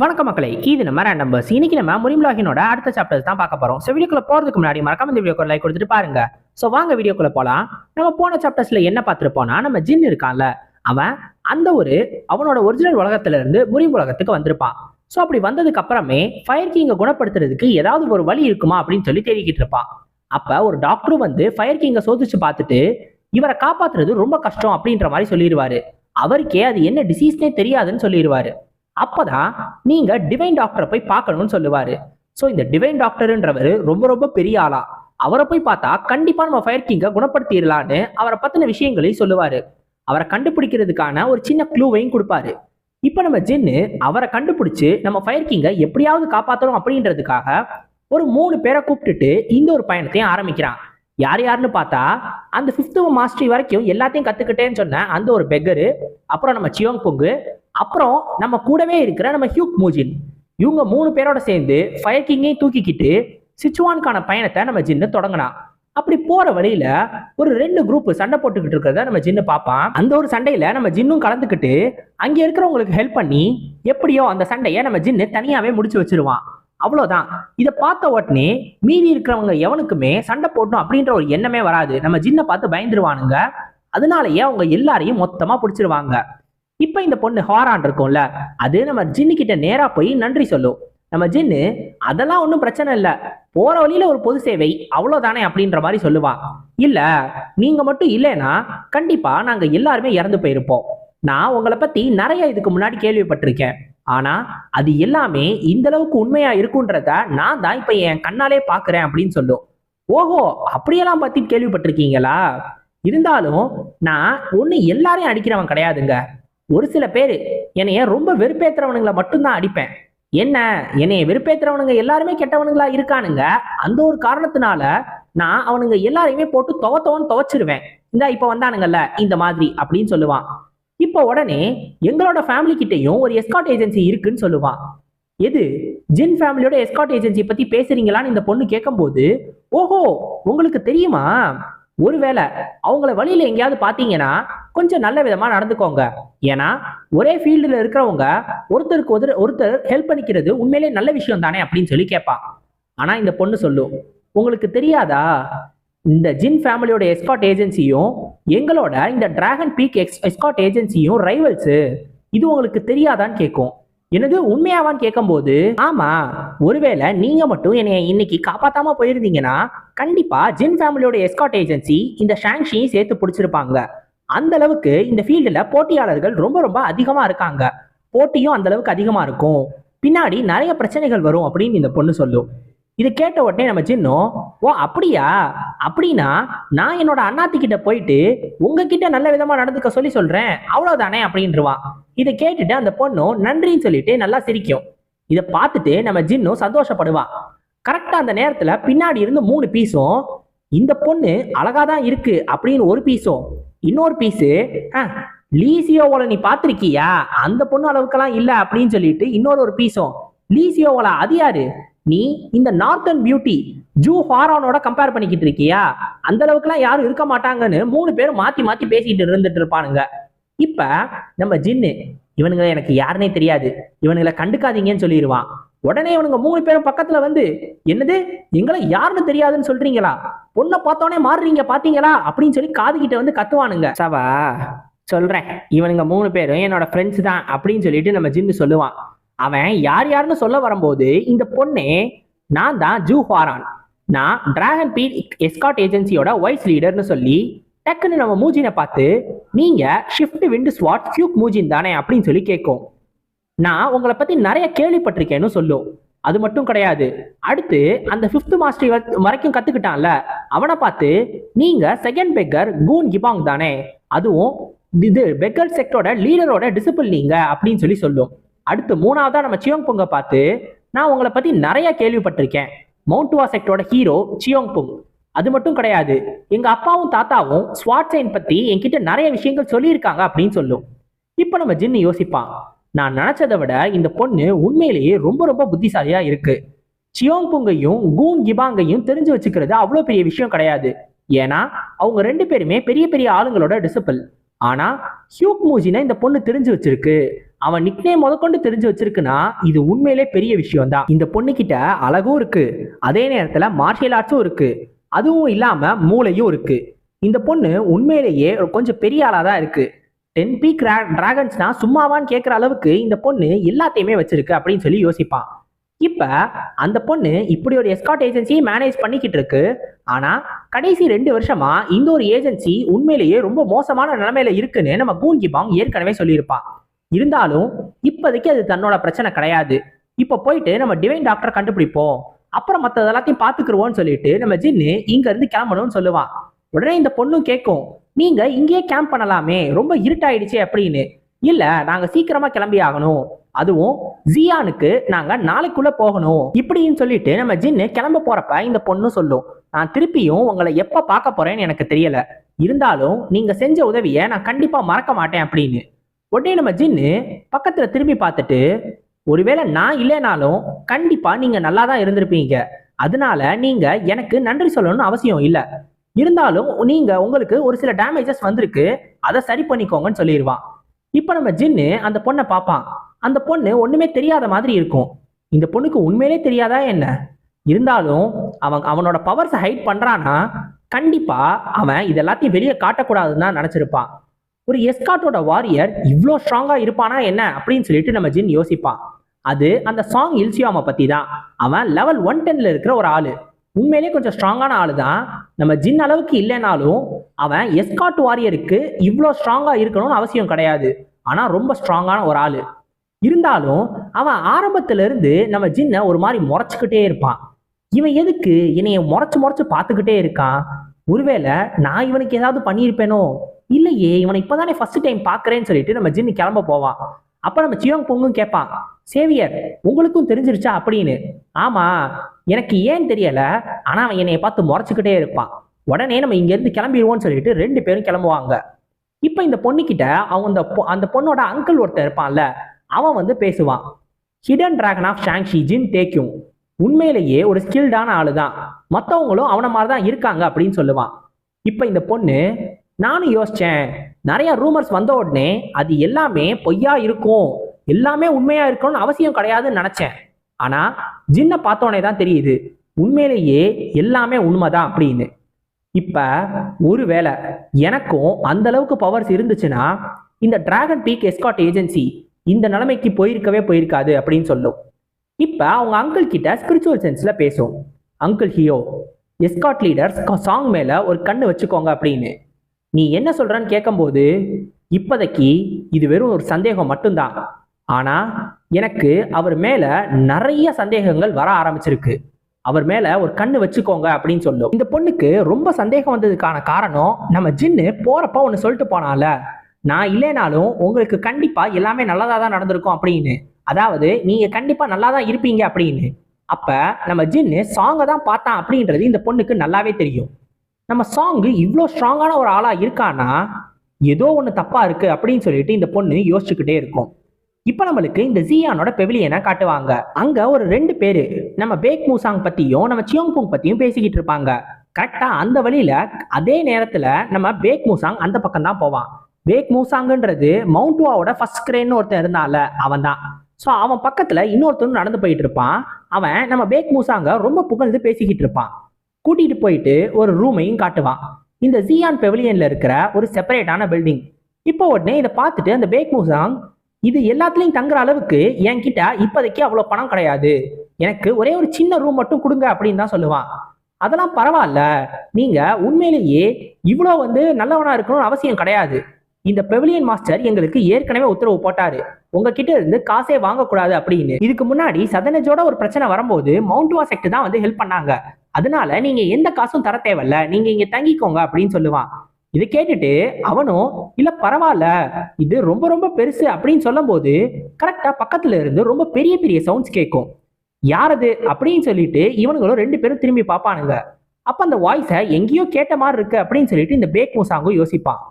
வணக்க மக்களே இது நம்ம ரேண்டம் பஸ் இன்னைக்கு நம்ம முரிம்லாகினோட அடுத்த சாப்டர்ஸ் தான் பார்க்க போறோம். ஸோ வீடியோக்குள்ள போறதுக்கு முன்னாடி மறக்காம இந்த வீடியோக்கு லைக் கொடுத்துட்டு பாருங்க. ஸோ வாங்க வீடியோக்குள்ள போலாம். நம்ம போன சாப்டர்ஸ்ல என்ன பார்த்துருப்போம்னா நம்ம ஜின் இருக்கான்ல. அவன் அந்த ஒரு அவனோட ஒரிஜினல் உலகத்துல இருந்து முரிம் உலகத்துக்கு வந்திருப்பான். ஸோ அப்படி வந்ததுக்கு அப்புறமே ஃபயர் கிங்கை குணப்படுத்துறதுக்கு ஏதாவது ஒரு வழி இருக்குமா அப்படின்னு சொல்லி தேடிக்கிட்டு இருப்பான். அப்ப ஒரு டாக்டரும் வந்து ஃபயர் கிங்கை சோதிச்சு பார்த்துட்டு இவரை காப்பாத்துறது ரொம்ப கஷ்டம் அப்படின்ற மாதிரி சொல்லிடுவாரு. அவருக்கே அது என்ன டிசீஸ்னே தெரியாதுன்னு சொல்லிடுவாரு. அப்பதான் நீங்க டிவைன் டாக்டரை போய் பார்க்கணும்னு சொல்லுவாரு. ஸோ இந்த டிவைன் டாக்டர்ன்றவர் ரொம்ப ரொம்ப பெரிய ஆளா. அவரை போய் பார்த்தா கண்டிப்பா நம்ம ஃபயர் கிங்கை குணப்படுத்திடலான்னு அவரை பத்தின விஷயங்களையும் சொல்லுவாரு. அவரை கண்டுபிடிக்கிறதுக்கான ஒரு சின்ன க்ளூவையும் கொடுப்பாரு. இப்போ நம்ம ஜின்னு அவரை கண்டுபிடிச்சு நம்ம ஃபயர் கிங்கை எப்படியாவது காப்பாற்றணும் அப்படின்றதுக்காக ஒரு மூணு பேரை கூப்பிட்டுட்டு இந்த ஒரு பயணத்தையும் ஆரம்பிக்கிறான். யார் யாருன்னு பார்த்தா அந்த ஃபிஃப்த்து மாஸ்டரி வரைக்கும் எல்லாத்தையும் கத்துக்கிட்டேன்னு சொன்ன அந்த ஒரு பெக்கரு அப்புறம் நம்ம சியோங் பொங்கு அப்புறம் நம்ம கூடவே இருக்கிற நம்ம ஹியூக் மூஜின் இவங்க மூணு பேரோட சேர்ந்து ஃபயர் கிங்கையும் தூக்கிக்கிட்டு சிச்சுவானுக்கான பயணத்தை நம்ம ஜின்னு தொடங்கினான். அப்படி போற வழியில ஒரு ரெண்டு குரூப் சண்டை போட்டுக்கிட்டு இருக்கிறத நம்ம ஜின்னு பார்ப்பான். அந்த ஒரு சண்டையில நம்ம ஜின்னும் கலந்துக்கிட்டு அங்கே இருக்கிறவங்களுக்கு ஹெல்ப் பண்ணி எப்படியோ அந்த சண்டையை நம்ம ஜின்னு தனியாவே முடிச்சு வச்சிருவான். அவ்வளோதான் இதை பார்த்த உடனே மீதி இருக்கிறவங்க எவனுக்குமே சண்டை போடணும் அப்படின்ற ஒரு எண்ணமே வராது. நம்ம ஜின்னை பார்த்து பயந்துருவானுங்க. அதனாலயே அவங்க எல்லாரையும் மொத்தமா பிடிச்சிருவாங்க. இப்போ இந்த பொண்ணு ஹாரான் இருக்கும்ல அது நம்ம ஜின்னு கிட்ட நேரா போய் நன்றி சொல்லும். நம்ம ஜின்னு அதெல்லாம் ஒன்றும் பிரச்சனை இல்லை. போற வழியில ஒரு பொது சேவை அவ்வளோதானே அப்படின்ற மாதிரி சொல்லுவான் இல்ல நீங்க மட்டும் இல்லைன்னா கண்டிப்பா நாங்க எல்லாருமே இறந்து போயிருப்போம். நான் உங்களை பத்தி நிறைய இதுக்கு முன்னாடி கேள்விப்பட்டிருக்கேன். ஆனா அது எல்லாமே இந்த அளவுக்கு உண்மையா இருக்குன்றத நான் தான் இப்ப என் கண்ணாலே பாக்குறேன் அப்படின்னு சொல்லும். ஓஹோ அப்படியெல்லாம் பத்தி கேள்விப்பட்டிருக்கீங்களா? இருந்தாலும் நான் ஒன்று எல்லாரையும் அடிக்கிறவன் கிடையாதுங்க. ஒரு சில பேர் என்னைய ரொம்ப வெறுப்பேற்றுறவனுங்களை மட்டும்தான் அடிப்பேன். என்ன? என்னைய வெறுப்பேற்றுறவனுங்க எல்லாருமே கெட்டவனுங்களா இருக்கானுங்க. அந்த ஒரு காரணத்தினால நான் அவனுங்க எல்லாரையுமே போட்டு துவத்தவன் துவைச்சிருவேன். இந்த இப்ப வந்தானுங்கல்ல இந்த மாதிரி அப்படின்னு சொல்லுவான். இப்போ உடனே எங்களோட ஃபேமிலி கிட்டேயும் ஒரு எஸ்காட் ஏஜென்சி இருக்குன்னு சொல்லுவான். எது? ஜின் ஃபேமிலியோட எஸ்காட் ஏஜென்சி பத்தி பேசுறீங்களான்னு இந்த பொண்ணு கேட்கும்போது ஓஹோ உங்களுக்கு தெரியுமா? ஒருவேளை அவங்கள வழியில எங்கேயாவது பாத்தீங்கன்னா கொஞ்சம் நல்ல விதமா நடந்துக்கோங்க. ஏன்னா ஒரே ஃபீல்டில் இருக்கிறவங்க ஒருத்தருக்கு ஒருத்தர் ஒருத்தர் ஹெல்ப் பண்ணிக்கிறது உண்மையிலே நல்ல விஷயம் தானே அப்படின்னு சொல்லி கேட்பான். ஆனா இந்த பொண்ணு சொல்லும் உங்களுக்கு தெரியாதா? இந்த ஜின் ஃபேமிலியோட எஸ்காட் ஏஜென்சியும் எங்களோட இந்த டிராகன் பீக் எக்ஸ் எஸ்காட் ஏஜென்சியும் ரைவல்ஸு இது உங்களுக்கு தெரியாதான்னு கேட்கும் எனது உண்மையாவான்னு கேட்கும்போது ஆமா ஒருவேளை நீங்க மட்டும் என்னை இன்னைக்கு காப்பாத்தாம போயிருந்தீங்கன்னா கண்டிப்பா ஜின் ஃபேமிலியோட எஸ்காட் ஏஜென்சி இந்த ஷாங்ஷியும் சேர்த்து பிடிச்சிருப்பாங்க. அந்த அளவுக்கு இந்த ஃபீல்டில் போட்டியாளர்கள் ரொம்ப ரொம்ப அதிகமாக இருக்காங்க. போட்டியும் அந்த அளவுக்கு அதிகமாக இருக்கும். பின்னாடி நிறைய பிரச்சனைகள் வரும் அப்படின்னு இந்த பொண்ணு சொல்லும். இது கேட்ட உடனே நம்ம சின்னம் ஓ அப்படியா? அப்படின்னா நான் என்னோட அண்ணாத்தி கிட்ட போயிட்டு உங்ககிட்ட நல்ல விதமா நடந்துக்க சொல்லி சொல்றேன். அவ்வளவுதானே? அப்படின்றவான் இதை கேட்டுட்டு அந்த பொண்ணும் நன்றின்னு சொல்லிட்டு நல்லா சிரிக்கும். இதை பார்த்துட்டு நம்ம ஜின்னும் சந்தோஷப்படுவான் கரெக்டா அந்த நேரத்துல பின்னாடி இருந்து மூணு பீஸும் இந்த பொண்ணு அழகா தான் இருக்கு அப்படின்னு ஒரு பீஸும் இன்னொரு பீஸு லீசியோவோல நீ பார்த்திருக்கியா? அந்த பொண்ணு அளவுக்கெல்லாம் இல்ல அப்படின்னு சொல்லிட்டு இன்னொரு ஒரு பீஸும் லீசியோவோல அது யாரு? நீ இந்த நார்த்தன் பியூட்டி ஜூ ஹாரானோட கம்பேர் பண்ணிக்கிட்டு இருக்கியா? அந்த அளவுக்குலாம் யாரும் இருக்க மாட்டாங்கன்னு மூணு பேரும் மாத்தி மாத்தி பேசிட்டு இருந்துட்டு இருப்பானுங்க. இப்ப நம்ம ஜின்னு இவனுங்களை எனக்கு யாருனே தெரியாது. இவனுங்களை கண்டுக்காதீங்கன்னு சொல்லிடுவான் உடனே இவனுங்க மூணு பேரும் பக்கத்துல வந்து என்னது? எங்களை யாருன்னு தெரியாதுன்னு சொல்றீங்களா? பொண்ணை பார்த்தோன்னே மாறுறீங்க பாத்தீங்களா அப்படின்னு சொல்லி காது கிட்ட வந்து கத்துவானுங்க. சவா சொல்றேன். இவனுங்க மூணு பேரும் என்னோட ஃப்ரெண்ட்ஸ் தான் அப்படின்னு சொல்லிட்டு நம்ம ஜின்னு சொல்லுவான். அவன் யார் யாருன்னு சொல்ல வரும்போது இந்த பொண்ணே நான் தான் ஜூ ஹாரான் நான் டிராகன் பீட் எஸ்காட் ஏஜென்சியோட வைஸ் லீடர்னு சொல்லி டக்குன்னு நம்ம மூஜினை பார்த்து நீங்க ஷிஃப்ட் விண்டு ஸ்வாட் ஃபியூக் மூஜின் தானே அப்படின்னு சொல்லி கேட்கும். நான் உங்களை பத்தி நிறைய கேள்விப்பட்டிருக்கேன்னு சொல்லும். அது மட்டும் கிடையாது. அடுத்து அந்த ஃபிஃப்த் மாஸ்டர் வரைக்கும் கத்துக்கிட்டான்ல அவனை பார்த்து நீங்க செகண்ட் பெக்கர் கூன் கிபாங் தானே. அதுவும் இது பெக்கர் செக்டரோட லீடரோட டிசிபிள் நீங்க அப்படின்னு சொல்லி சொல்லும். அடுத்து மூணாவதா நம்ம சியோங் பொங்கை பார்த்து நான் உங்களை பத்தி நிறைய கேள்விப்பட்டிருக்கேன். மவுண்ட்வா செக்டரோட ஹீரோ சியோங் புங் அது மட்டும் கிடையாது. எங்க அப்பாவும் தாத்தாவும் ஸ்வாட் சைன் பத்தி என்கிட்ட நிறைய விஷயங்கள் சொல்லியிருக்காங்க அப்படின்னு சொல்லும். இப்போ நம்ம ஜின்னு யோசிப்பான். நான் நினைச்சதை விட இந்த பொண்ணு உண்மையிலேயே ரொம்ப ரொம்ப புத்திசாலியா இருக்கு. சியோங்புங்கையும் கூன் கிபாங்கையும் தெரிஞ்சு வச்சுக்கிறது அவ்வளோ பெரிய விஷயம் கிடையாது. ஏன்னா அவங்க ரெண்டு பேருமே பெரிய பெரிய ஆளுங்களோட டிசிப்பிள் ஆனா ஹியூக் மூஜினை இந்த பொண்ணு தெரிஞ்சு வச்சிருக்கு. அவன் நிக்னே முதற்கொண்டு தெரிஞ்சு வச்சிருக்குன்னா இது உண்மையிலே பெரிய விஷயம் தான் இந்த பொண்ணுகிட்ட அழகும் இருக்கு. அதே நேரத்துல மார்ஷியல் ஆர்ட்ஸும் இருக்கு. அதுவும் இல்லாம மூளையும் இருக்கு. இந்த பொண்ணு உண்மையிலேயே கொஞ்சம் பெரிய ஆளா தான் இருக்கு. டென் கிரா டிராகன்ஸ்னா சும்மாவான்னு கேட்குற அளவுக்கு இந்த பொண்ணு எல்லாத்தையுமே வச்சிருக்கு அப்படின்னு சொல்லி யோசிப்பான் இப்போ அந்த பொண்ணு இப்படி ஒரு எஸ்காட் ஏஜென்சியை மேனேஜ் பண்ணிக்கிட்டு இருக்கு. ஆனால் கடைசி ரெண்டு வருஷமா இந்த ஒரு ஏஜென்சி உண்மையிலேயே ரொம்ப மோசமான நிலைமையில இருக்குன்னு நம்ம கூங்கி பாங் ஏற்கனவே சொல்லியிருப்பான் இருந்தாலும் இப்போதைக்கு அது தன்னோட பிரச்சனை கிடையாது. இப்போ போயிட்டு நம்ம டிவைன் டாக்டரை கண்டுபிடிப்போம். அப்புறம் மற்ற எல்லாத்தையும் பார்த்துக்குருவோம்னு சொல்லிட்டு நம்ம ஜின்னு இங்கேருந்து கிளம்பணும்னு சொல்லுவான் உடனே இந்த பொண்ணும் கேட்கும் நீங்க இங்கேயே கேம்ப் பண்ணலாமே ரொம்ப இருட்டாயிடுச்சே அப்படின்னு. இல்ல நாங்க சீக்கிரமா கிளம்பி ஆகணும். அதுவும் ஜியானுக்கு நாங்க நாளைக்குள்ள போகணும். இப்படின்னு சொல்லிட்டு நம்ம ஜின்னு கிளம்ப போறப்ப இந்த பொண்ணு சொல்லும் நான் திருப்பியும் உங்களை எப்ப பார்க்க போறேன்னு எனக்கு தெரியல. இருந்தாலும் நீங்க செஞ்ச உதவியை நான் கண்டிப்பா மறக்க மாட்டேன் அப்படின்னு. உடனே நம்ம ஜின்னு பக்கத்துல திரும்பி பார்த்துட்டு ஒருவேளை நான் இல்லைனாலும் கண்டிப்பா நீங்க நல்லா தான் இருந்திருப்பீங்க. அதனால நீங்க எனக்கு நன்றி சொல்லணும்னு அவசியம் இல்லை. இருந்தாலும் நீங்க உங்களுக்கு ஒரு சில டேமேஜஸ் வந்திருக்கு அதை சரி பண்ணிக்கோங்கன்னு சொல்லிடுவான் இப்போ நம்ம ஜின்னு அந்த பொண்ணை பார்ப்பான். அந்த பொண்ணு ஒண்ணுமே தெரியாத மாதிரி இருக்கும். இந்த பொண்ணுக்கு உண்மையிலே தெரியாதா என்ன? இருந்தாலும் அவன் அவனோட பவர்ஸை ஹைட் பண்றானா கண்டிப்பா அவன் இது எல்லாத்தையும் வெளியே காட்டக்கூடாதுன்னு தான் நினைச்சிருப்பான். ஒரு எஸ்காட்டோட வாரியர் இவ்வளோ ஸ்ட்ராங்கா இருப்பானா என்ன? அப்படின்னு சொல்லிட்டு நம்ம ஜின் யோசிப்பான். அது அந்த சாங் இல்சியாம பத்தி தான் அவன் லெவல் ஒன் டென்ல இருக்கிற ஒரு ஆளு. உண்மையிலே கொஞ்சம் ஸ்ட்ராங்கான ஆளு தான் நம்ம ஜின் அளவுக்கு இல்லைனாலும் அவன் எஸ்காட் வாரியருக்கு இவ்வளோ ஸ்ட்ராங்காக இருக்கணும்னு அவசியம் கிடையாது. ஆனால் ரொம்ப ஸ்ட்ராங்கான ஒரு ஆள். இருந்தாலும் அவன் ஆரம்பத்துல இருந்து நம்ம ஜின்னை ஒரு மாதிரி முறைச்சிக்கிட்டே இருப்பான். இவன் எதுக்கு என்னைய முறைச்சு முறைச்சு பார்த்துக்கிட்டே இருக்கான்? ஒருவேளை நான் இவனுக்கு ஏதாவது பண்ணியிருப்பேனோ? இல்லையே இவனை இப்போதானே ஃபர்ஸ்ட் டைம் பார்க்குறேன்னு சொல்லிட்டு நம்ம ஜின்னு கிளம்ப போவான். அப்போ நம்ம சியோங் பொங்கும் கேட்பான். சேவியர் உங்களுக்கும் தெரிஞ்சிருச்சா அப்படின்னு? ஆமா எனக்கு ஏன் தெரியல ஆனா அவன் என்னைய பார்த்து முறைச்சுக்கிட்டே இருப்பான். உடனே நம்ம இங்க இருந்து கிளம்பிடுவோம்னு சொல்லிட்டு ரெண்டு பேரும் கிளம்புவாங்க. இப்ப இந்த பொண்ணுக்கிட்ட அவங்க அந்த பொ- அந்த பொண்ணோட அங்கிள் ஒருத்தன் இருப்பான்ல அவன் வந்து பேசுவான். ஹிடன் டிராகன் ஆஃப் ஷாங்ஷி ஜின் தேக்கியும் உண்மையிலேயே ஒரு ஸ்கில்டான ஆளு தான் மற்றவங்களும் அவனை மாதிரி தான் இருக்காங்க அப்படின்னு சொல்லுவான். இப்போ இந்த பொண்ணு நானும் யோசிச்சேன். நிறைய ரூமர்ஸ் வந்த உடனே அது எல்லாமே பொய்யா இருக்கும். எல்லாமே உண்மையா இருக்கணும்னு அவசியம் கிடையாதுன்னு நினைச்சேன். ஆனா ஜின்னை பார்த்தோன்னே தான் தெரியுது உண்மையிலேயே எல்லாமே உண்மைதான் அப்படின்னு. இப்ப ஒருவேளை எனக்கும் அந்த அளவுக்கு பவர்ஸ் இருந்துச்சுன்னா இந்த டிராகன் பீக் எஸ்காட் ஏஜென்சி இந்த நிலைமைக்கு போயிருக்கவே போயிருக்காது அப்படின்னு சொல்லும். இப்ப அவங்க அங்கிள் கிட்ட ஸ்பிரிச்சுவல் சென்ஸ்ல பேசும். Uncle Hyo escort leaders Song மேல ஒரு கண்ணு வச்சுக்கோங்க அப்படின்னு. நீ என்ன சொல்றன்னு கேட்கும்போது இப்போதைக்கு இது வெறும் ஒரு சந்தேகம் மட்டும்தான். ஆனா எனக்கு அவர் மேல நிறைய சந்தேகங்கள் வர ஆரம்பிச்சிருக்கு. அவர் மேல ஒரு கண்ணு வச்சுக்கோங்க அப்படின்னு சொல்லும். இந்த பொண்ணுக்கு ரொம்ப சந்தேகம் வந்ததுக்கான காரணம் நம்ம ஜின்னு போறப்ப ஒன்று சொல்லிட்டு போனால நான் இல்லைனாலும் உங்களுக்கு கண்டிப்பா எல்லாமே நல்லதா தான் நடந்திருக்கும் அப்படின்னு. அதாவது நீங்க கண்டிப்பா நல்லா தான் இருப்பீங்க அப்படின்னு. அப்ப நம்ம ஜின்னு சாங்கை தான் பார்த்தான் அப்படின்றது இந்த பொண்ணுக்கு நல்லாவே தெரியும். நம்ம சாங்கு இவ்வளோ ஸ்ட்ராங்கான ஒரு ஆளா இருக்கானா ஏதோ ஒன்று தப்பா இருக்கு அப்படின்னு சொல்லிட்டு இந்த பொண்ணு யோசிச்சுக்கிட்டே இருக்கும். இப்போ நம்மளுக்கு இந்த ஜியானோட பெவிலியனை காட்டுவாங்க. அங்க ஒரு ரெண்டு பேரு நம்ம பேக் மூசாங் பத்தியும் நம்ம சியோங் புங் பத்தியும் பேசிக்கிட்டு இருப்பாங்க. கரெக்டா அந்த வழியில அதே நேரத்துல நம்ம பேக் மூசாங் அந்த பக்கம் தான் போவான். பேக் மூசாங்கன்றது மவுண்ட்வாவோட ஃபர்ஸ்ட் கிரேன்னு ஒருத்தன் இருந்தால அவன் தான். ஸோ அவன் பக்கத்துல இன்னொருத்தனும் நடந்து போயிட்டு இருப்பான். அவன் நம்ம பேக் மூசாங்க ரொம்ப புகழ்ந்து பேசிக்கிட்டு இருப்பான். கூட்டிட்டு போயிட்டு ஒரு ரூமையும் காட்டுவான். இந்த ஜியான் பெவிலியன்ல இருக்கிற ஒரு செப்பரேட்டான பில்டிங் இப்போ உடனே இதை பார்த்துட்டு அந்த பேக் மூசாங் இது எல்லாத்துலயும் தங்குற அளவுக்கு என்கிட்ட இப்போதைக்கு அவ்வளோ பணம் கிடையாது. எனக்கு ஒரே ஒரு சின்ன ரூம் மட்டும் கொடுங்க அப்படின்னு தான் சொல்லுவான். அதெல்லாம் பரவாயில்ல. நீங்க உண்மையிலேயே இவ்வளோ வந்து நல்லவனா இருக்கணும்னு அவசியம் கிடையாது. இந்த பெவிலியன் மாஸ்டர் எங்களுக்கு ஏற்கனவே உத்தரவு போட்டாரு. உங்ககிட்ட இருந்து காசே வாங்கக்கூடாது அப்படின்னு. இதுக்கு முன்னாடி சதனஜோட ஒரு பிரச்சனை வரும்போது மவுண்ட் வாசெக்ட் தான் வந்து ஹெல்ப் பண்ணாங்க. அதனால நீங்க எந்த காசும் தர தேவையில்ல. நீங்க இங்க தங்கிக்கோங்க அப்படின்னு சொல்லுவான். இதை கேட்டுட்டு அவனும் இல்ல பரவாயில்ல இது ரொம்ப ரொம்ப பெருசு அப்படின்னு சொல்லும்போது கரெக்டா பக்கத்துல இருந்து ரொம்ப பெரிய பெரிய சவுண்ட்ஸ் கேட்கும். யாரது அப்படின்னு சொல்லிட்டு இவனுங்களும் ரெண்டு பேரும் திரும்பி பார்ப்பானுங்க. அப்ப அந்த வாய்ஸை எங்கேயோ கேட்ட மாதிரி இருக்கு அப்படின்னு சொல்லிட்டு இந்த பேக் மூசாங்கும் யோசிப்பான்.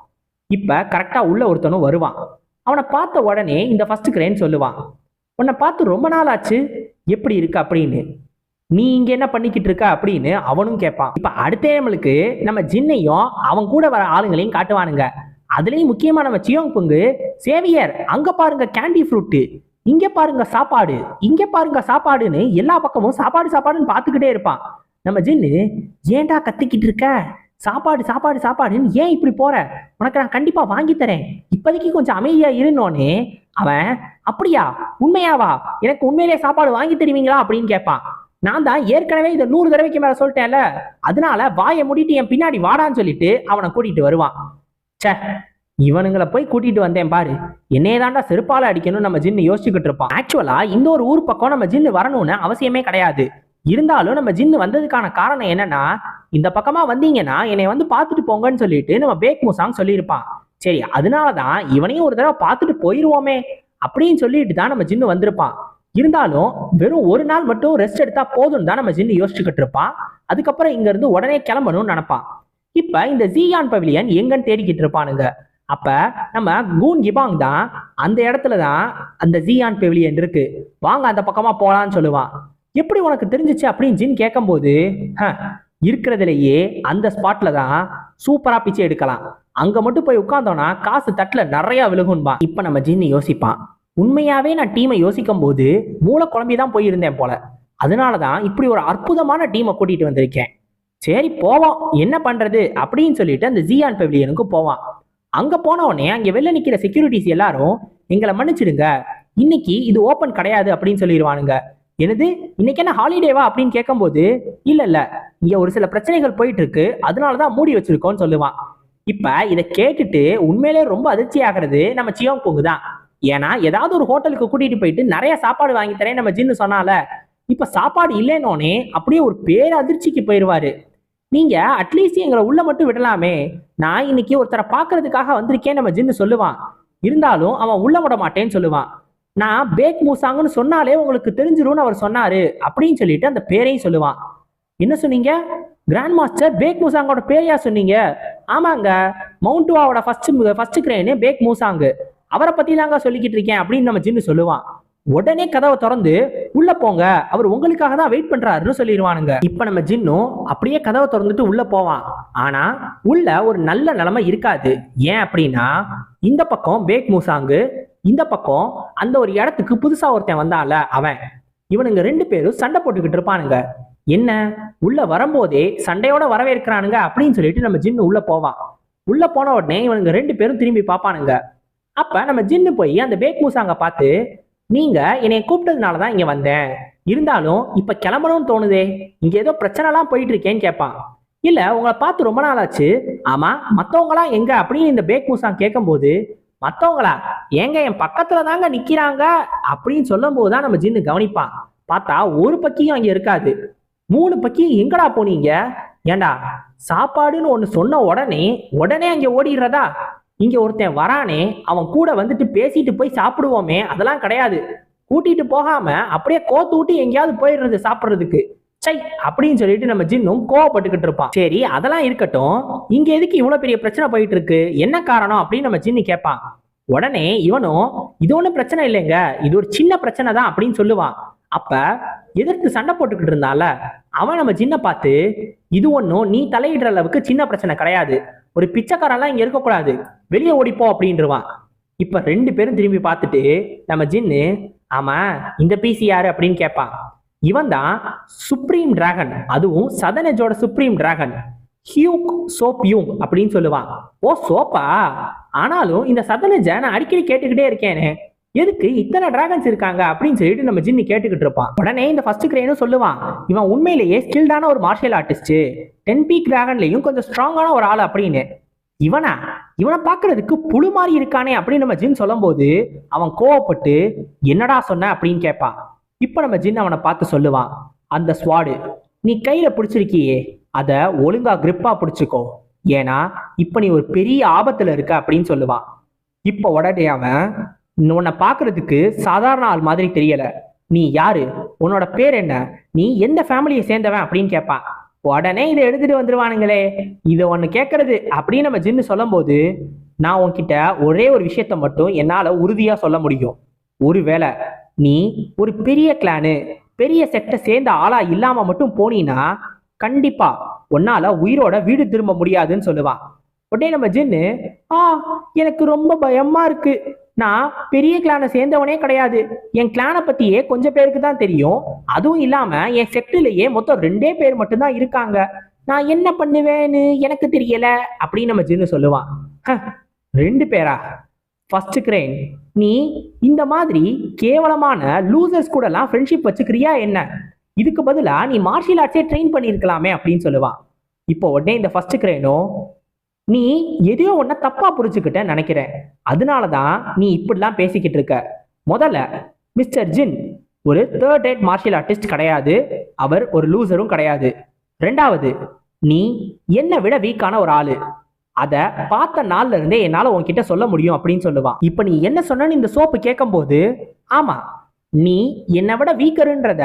இப்ப கரெக்டா உள்ள ஒருத்தனும் வருவான். அவனை பார்த்த உடனே இந்த ஃபர்ஸ்ட் கிரேன் சொல்லுவான். உன்னை பார்த்து ரொம்ப நாள் ஆச்சு எப்படி இருக்கு? அப்படின்னு. நீ இங்க என்ன பண்ணிக்கிட்டு இருக்க அப்படின்னு அவனும் கேட்பான். இப்ப அடுத்த நம்மளுக்கு நம்ம ஜின்னையும் அவன் கூட வர ஆளுங்களையும் காட்டுவானுங்க. அதுலயும் முக்கியமான நம்ம சியோங் புங்கு சேவியர் அங்க பாருங்க கேண்டி ஃப்ரூட்டு இங்க பாருங்க சாப்பாடு இங்க பாருங்க சாப்பாடுன்னு எல்லா பக்கமும் சாப்பாடு சாப்பாடுன்னு பார்த்துக்கிட்டே இருப்பான். நம்ம ஜின்னு ஏண்டா கத்திக்கிட்டு இருக்க? சாப்பாடு சாப்பாடு சாப்பாடுன்னு ஏன் இப்படி போற? உனக்கு நான் கண்டிப்பா வாங்கி தரேன். இப்போதைக்கு கொஞ்சம் அமைதியா இருந்தோன்னே அவன் அப்படியா? உண்மையாவா? எனக்கு உண்மையிலே சாப்பாடு வாங்கி தருவீங்களா? அப்படின்னு கேட்பான். நான் தான் ஏற்கனவே இதை நூறு தடவைக்கு மேல சொல்லிட்டேன்ல அதனால வாயை மூடிட்டு என் பின்னாடி வாடான்னு சொல்லிட்டு அவனை கூட்டிட்டு வருவான். ச்சே இவனுங்களை போய் கூட்டிட்டு வந்தேன் பாரு. என்னையே தாண்டா செருப்பால அடிக்கணும்னு நம்ம ஜின்னு யோசிச்சுக்கிட்டு இருப்பான். ஆக்சுவலா இந்த ஒரு ஊர் பக்கம் நம்ம ஜின்னு வரணும்னு அவசியமே கிடையாது. இருந்தாலும் நம்ம ஜின்னு வந்ததுக்கான காரணம் என்னன்னா இந்த பக்கமா வந்தீங்கன்னா என்னை வந்து பார்த்துட்டு போங்கன்னு சொல்லிட்டு நம்ம பேக் மூசாங் சொல்லியிருப்பான். சரி அதனாலதான் இவனையும் ஒரு தடவை பார்த்துட்டு போயிருவோமே அப்படின்னு சொல்லிட்டு தான் நம்ம ஜின்னு வந்திருப்பான். இருந்தாலும் வெறும் ஒரு நாள் மட்டும் ரெஸ்ட் எடுத்தா போதும்னு தான் நம்ம ஜின்னு யோசிச்சுக்கிட்டு இருப்பான் அதுக்கப்புறம் இங்க இருந்து உடனே கிளம்பணும்னு நினைப்பான் இப்ப இந்த ஜியான் பவிலியன் எங்கன்னு தேடிக்கிட்டு இருப்பானுங்க. அப்ப நம்ம கூன் கிபாங் தான் அந்த இடத்துல தான் அந்த ஜியான் பெவிலியன் இருக்கு. வாங்க அந்த பக்கமா போலான்னு சொல்லுவான் எப்படி உனக்கு தெரிஞ்சிச்சு அப்படின்னு ஜின் கேட்கும்போது "ஹ, இருக்கிறதுலயே அந்த ஸ்பாட்ல தான் சூப்பரா பிச்சை எடுக்கலாம். அங்க மட்டும் போய் உட்காந்தோம்னா காசு தட்டுல நிறைய விழுகும்பா. இப்ப நம்ம ஜின்னு யோசிப்பான். உண்மையாவே நான் டீமை யோசிக்கும் போது மூளை குழம்பி தான் போயிருந்தேன் போல. அதனாலதான் இப்படி ஒரு அற்புதமான டீமை கூட்டிட்டு வந்திருக்கேன். சரி போவோம். என்ன பண்றது? அப்படின்னு சொல்லிட்டு அந்த ஜியான் பெவிலியனுக்கு போவான். அங்க போன உடனே அங்க வெளில நிக்கிற செக்யூரிட்டிஸ் எல்லாரும் எங்களை மன்னிச்சிடுங்க. இன்னைக்கு இது ஓபன் கிடையாது அப்படின்னு சொல்லிடுவானுங்க. என்னது? இன்னைக்கு என்ன ஹாலிடேவா அப்படின்னு கேட்கும்போது இல்ல இல்ல. இங்க ஒரு சில பிரச்சனைகள் போயிட்டு இருக்கு அதனாலதான் மூடி வச்சிருக்கோம்னு சொல்லுவான். இப்ப இதை கேட்டுட்டு உண்மையிலே ரொம்ப அதிர்ச்சி ஆகிறது நம்ம சியோங் பொங்கு தான் ஏன்னா ஏதாவது ஒரு ஹோட்டலுக்கு கூட்டிட்டு போயிட்டு நிறைய சாப்பாடு வாங்கி தரேன் நம்ம ஜின்னு சொன்னால இப்ப சாப்பாடு இல்லைன்னொன்னே அப்படியே ஒரு பேர் அதிர்ச்சிக்கு போயிடுவாரு நீங்க அட்லீஸ்ட் எங்களை உள்ள மட்டும் விடலாமே. நான் இன்னைக்கு ஒருத்தரை பார்க்கறதுக்காக வந்திருக்கேன் நம்ம ஜின்னு சொல்லுவான். இருந்தாலும் அவன் உள்ள விட மாட்டேன்னு சொல்லுவான். நான் பேக் மூசாங்கன்னு சொன்னாலே உங்களுக்கு தெரிஞ்சிரும்னு அவர் சொன்னாரு அப்படின்னு சொல்லிட்டு அந்த பேரையும் சொல்லுவான். என்ன சொன்னீங்க? கிராண்ட் மாஸ்டர் பேக் மூசாங்கோட பேரையா சொன்னீங்க? ஆமாங்க. மவுண்ட்டுவாவோட ஃபர்ஸ்ட் ஃபர்ஸ்ட் கிரேனு பேக் மூசாங்கு. அவரை பத்தி தாங்க சொல்லிக்கிட்டு இருக்கேன் அப்படின்னு நம்ம ஜின்னு சொல்லுவான். உடனே கதவை திறந்து உள்ள போங்க. அவர் உங்களுக்காக தான் வெயிட் பண்றாருன்னு சொல்லிடுவானுங்க. இப்ப நம்ம ஜின்னும் அப்படியே கதவை திறந்துட்டு உள்ள போவான். ஆனா உள்ள ஒரு நல்ல நிலைமை இருக்காது. ஏன் அப்படின்னா இந்த பக்கம் பேக் மூசாங்கு இந்த பக்கம் அந்த ஒரு இடத்துக்கு புதுசா ஒருத்தன் வந்தான்ல அவன். இவனுங்க ரெண்டு பேரும் சண்டை போட்டுக்கிட்டு இருப்பானுங்க. என்ன? உள்ள வரும்போதே சண்டையோட வரவேற்கிறானுங்க அப்படின்னு சொல்லிட்டு நம்ம ஜின்னு உள்ள போவான். உள்ள போன உடனே இவனுங்க ரெண்டு பேரும் திரும்பி பார்ப்பானுங்க. அப்ப நம்ம ஜின்னு போய் அந்த பேக் மூசாங்க பார்த்து நீங்க என்னை கூப்பிட்டதுனால தான் இங்க வந்தேன். இருந்தாலும் இப்ப கிளம்பணும்னு தோணுதே. இங்க ஏதோ பிரச்சனைலாம் போயிட்டு இருக்கேன்னு கேட்பான் இல்ல உங்களை பார்த்து ரொம்ப நாள் ஆச்சு. ஆமா மத்தவங்களாம் எங்க? அப்படின்னு இந்த பேக் மூசாங் கேட்கும்போது மத்தவங்களா? ஏங்க என் பக்கத்துல தாங்க நிக்கிறாங்க. அப்படின்னு சொல்லும் போதுதான் நம்ம ஜின்னு கவனிப்பான். பார்த்தா ஒரு பக்கியும் அங்க இருக்காது. மூணு பக்கியும் எங்கடா போனீங்க? ஏண்டா சாப்பாடுன்னு ஒன்னு சொன்ன உடனே உடனே அங்க ஓடிடுறதா? இங்க ஒருத்தன் வரானே அவன் கூட வந்துட்டு பேசிட்டு போய் சாப்பிடுவோமே அதெல்லாம் கிடையாது. கூட்டிட்டு போகாம அப்படியே கோத்து ஊட்டி எங்கேயாவது போயிடுறது சாப்பிடுறதுக்கு. சை அப்படின்னு சொல்லிட்டு நம்ம ஜின்னும் கோவப்பட்டுக்கிட்டு இருப்பான். சரி அதெல்லாம் இருக்கட்டும். இங்க எதுக்கு இவ்வளவு பெரிய பிரச்சனை போயிட்டு இருக்கு என்ன காரணம் அப்படின்னு நம்ம ஜின்னு கேட்பான். உடனே இவனும் இது ஒண்ணும் பிரச்சனை இல்லைங்க இது ஒரு சின்ன பிரச்சனை தான் அப்படின்னு சொல்லுவான். அப்ப எதிர்த்து சண்டை போட்டுக்கிட்டு இருந்தால அவன் நம்ம ஜின்ன பார்த்து இது ஒன்றும் நீ தலையிடுற அளவுக்கு சின்ன பிரச்சனை கிடையாது. ஒரு பிச்சைக்காரெல்லாம் இங்க இருக்கக்கூடாது. வெளியே ஓடிப்போம் அப்படின்றவான். இப்ப ரெண்டு பேரும் திரும்பி பார்த்துட்டு நம்ம ஜின்னு ஆமா இந்த பிசி யாரு அப்படின்னு கேட்பான். இவன் தான் சுப்ரீம் டிராகன் அதுவும் சதனஜோட supreme dragon Hyuk Sop Yung அப்படின்னு சொல்லுவான். ஓ சோப்பா ஆனாலும் இந்த சதனஜ நான் அடிக்கடி கேட்டுக்கிட்டே இருக்கேனே. எதுக்கு இத்தனை டிராகன்ஸ் இருக்காங்க அப்படின்னு சொல்லிட்டு நம்ம ஜின்னு கேட்டுக்கிட்டு இருப்பான். உடனே இந்த ஃபர்ஸ்ட் கிரேனும் சொல்லுவான் இவன் உண்மையிலேயே ஸ்கில்டான ஒரு மார்ஷியல் ஆர்டிஸ்ட் டென் பீக் டிராகன்லையும் கொஞ்சம் ஸ்ட்ராங்கான ஒரு ஆள் அப்படின்னு. இவனா? இவனை பார்க்கறதுக்கு புழு மாதிரி இருக்கானே அப்படின்னு நம்ம ஜின் சொல்லும்போது அவன் கோவப்பட்டு என்னடா சொன்ன? அப்படின்னு கேட்பான். இப்போ நம்ம ஜின் அவனை பார்த்து சொல்லுவான் அந்த ஸ்வாடு நீ கையில பிடிச்சிருக்கியே அதை ஒழுங்கா கிரிப்பா பிடிச்சிக்கோ. ஏன்னா இப்போ நீ ஒரு பெரிய ஆபத்துல இருக்க அப்படின்னு சொல்லுவான். இப்போ உடனே அவன் உன்னை பார்க்கறதுக்கு சாதாரண ஆள் மாதிரி தெரியல. நீ யாரு? உன்னோட பேர் என்ன? நீ எந்த ஃபேமிலியை சேர்ந்தவன் அப்படின்னு கேட்பான். உடனே இதை எடுத்துட்டு வந்துருவானுங்களே. இதை ஒன்று கேட்கறது அப்படின்னு நம்ம ஜின்னு சொல்லும் போது நான் உன்கிட்ட ஒரே ஒரு விஷயத்த மட்டும் என்னால் உறுதியாக சொல்ல முடியும். ஒருவேளை நீ ஒரு பெரிய கிளானு பெரிய செட்டை சேர்ந்த ஆளா இல்லாம மட்டும் போனீன்னா கண்டிப்பா உன்னால உயிரோட வீடு திரும்ப முடியாதுன்னு சொல்லுவான். உடனே நம்ம ஜின்னு ஆ எனக்கு ரொம்ப பயமா இருக்கு. நான் பெரிய கிளானை சேர்ந்தவனே கிடையாது. என் கிளானை பத்தியே கொஞ்சம் பேருக்கு தான் தெரியும். அதுவும் இல்லாம என் செக்டிலேயே மொத்தம் ரெண்டே பேர் மட்டும்தான் இருக்காங்க. நான் என்ன பண்ணுவேன்னு எனக்கு தெரியல அப்படின்னு நம்ம ஜின்னு சொல்லுவான். "ஹ, ரெண்டு பேரா? ஃபர்ஸ்ட் கிரேன் நீ இந்த மாதிரி கேவலமான லூசர்ஸ் கூடலாம் ஃப்ரெண்ட்ஷிப் வச்சுக்கிறியா என்ன? இதுக்கு பதிலாக நீ மார்ஷியல் ஆர்ட்ஸே ட்ரெயின் பண்ணியிருக்கலாமே அப்படின்னு சொல்லுவான். இப்போ உடனே இந்த ஃபர்ஸ்ட் கிரேனும் நீ எதையோ ஒன்றை தப்பா புரிஞ்சுக்கிட்ட நினைக்கிறேன். அதனால தான் நீ இப்படிலாம் பேசிக்கிட்டு இருக்க. முதல்ல மிஸ்டர் ஜின் ஒரு தேர்ட் ரேட் மார்ஷியல் ஆர்டிஸ்ட் கிடையாது. அவர் ஒரு லூசரும் கிடையாது. ரெண்டாவது நீ என்னை விட வீக்கான ஒரு ஆளு. அத பார்த்த நாள்ல இருந்தே என்னால உன்கிட்ட சொல்ல முடியும் அப்படின்னு சொல்லுவான். இப்ப நீ என்ன சொன்னன்னு இந்த சோப்பு கேட்கும்போது ஆமா நீ என்னை விட வீக்கருன்றத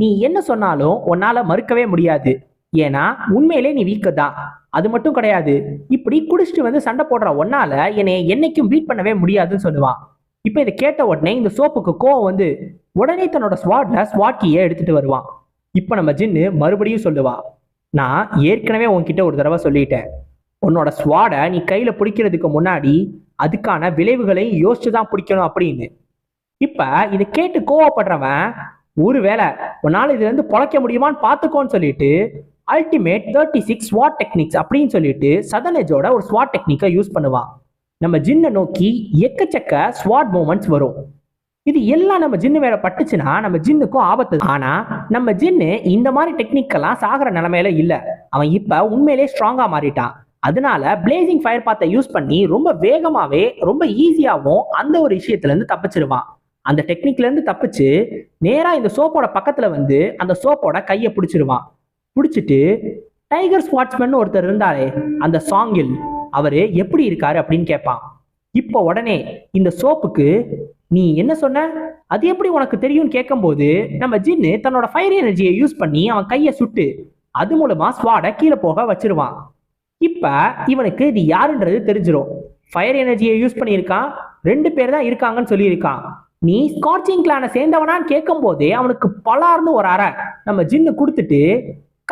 நீ என்ன சொன்னாலும் உன்னால மறுக்கவே முடியாது. ஏன்னா உண்மையிலே நீ வீக்கு தான் அது மட்டும் கிடையாது. இப்படி குடிச்சிட்டு வந்து சண்டை போடுற ஒன்னால என்னை என்னைக்கும் பீட் பண்ணவே முடியாதுன்னு சொல்லுவான். இப்போ இதை கேட்ட உடனே இந்த சோப்புக்கு கோவம் வந்து உடனே தன்னோட ஸ்வாட்ல ஸ்வாட்கியை எடுத்துட்டு வருவான். இப்போ நம்ம ஜின்னு மறுபடியும் சொல்லுவா நான் ஏற்கனவே உன்கிட்ட ஒரு தடவை சொல்லிட்டேன். உன்னோட ஸ்வாடை நீ கையில பிடிக்கிறதுக்கு முன்னாடி அதுக்கான விளைவுகளையும் யோசிச்சு தான் பிடிக்கணும் அப்படின்னு. இப்போ இதை கேட்டு கோவப்படுறவன் ஒருவேளை உன்னால் இதுல இருந்து பொழைக்க முடியுமான்னு பார்த்துக்கோன்னு சொல்லிட்டு ultimate thirty six sword techniques அப்படின்னு சொல்லிட்டு சதனேஜோட ஒரு ஸ்வாட் டெக்னிக்கை யூஸ் பண்ணுவான் நம்ம ஜின்னை நோக்கி எக்கச்சக்க ஸ்வாட் மூமெண்ட்ஸ் வரும். இது எல்லாம் நம்ம ஜின்னு மேல பட்டுச்சுன்னா நம்ம ஜின்னுக்கும் ஆபத்து. ஆனா நம்ம ஜின்னு இந்த மாதிரி டெக்னிக்கெல்லாம் சாகிற நிலைமையில இல்ல. அவன் இப்ப உண்மையிலே ஸ்ட்ராங்கா மாறிட்டான் அதனால பிளேசிங் ஃபயர் பாத்தை யூஸ் பண்ணி ரொம்ப வேகமாவே ரொம்ப ஈஸியாகவும் அந்த ஒரு விஷயத்துல இருந்து தப்பிச்சிருவான் அந்த டெக்னிக்ல இருந்து தப்பிச்சு நேரா இந்த சோப்போட பக்கத்துல வந்து அந்த சோப்போட கையை பிடிச்சிருவான் பிடிச்சிட்டு டைகர் ஸ்வாட்ஸ்மேன் ஒருத்தர் இருந்தாரே அந்த சாங்கில் அவரு எப்படி இருக்காரு அப்படின்னு கேட்பான் இப்போ உடனே இந்த சோப்புக்கு நீ என்ன சொன்ன? அது எப்படி உனக்கு தெரியும்னு கேட்கும்போது நம்ம ஜின்னு தன்னோட ஃபயர் எனர்ஜியை யூஸ் பண்ணி அவன் கையை சுட்டு அது மூலமா ஸ்வாடை கீழே போக வச்சிருவான். இப்போ இவனுக்கு இது யாருன்றது தெரிஞ்சிடும் ஃபயர் எனர்ஜியை யூஸ் பண்ணியிருக்கான் ரெண்டு பேர் தான் இருக்காங்கன்னு சொல்லியிருக்கான். நீ ஸ்கார்ச்சிங் கிளானை சேர்ந்தவனான்னு கேட்கும் போதே அவனுக்கு பலார்னு ஒரு அறை நம்ம ஜின்னு கொடுத்துட்டு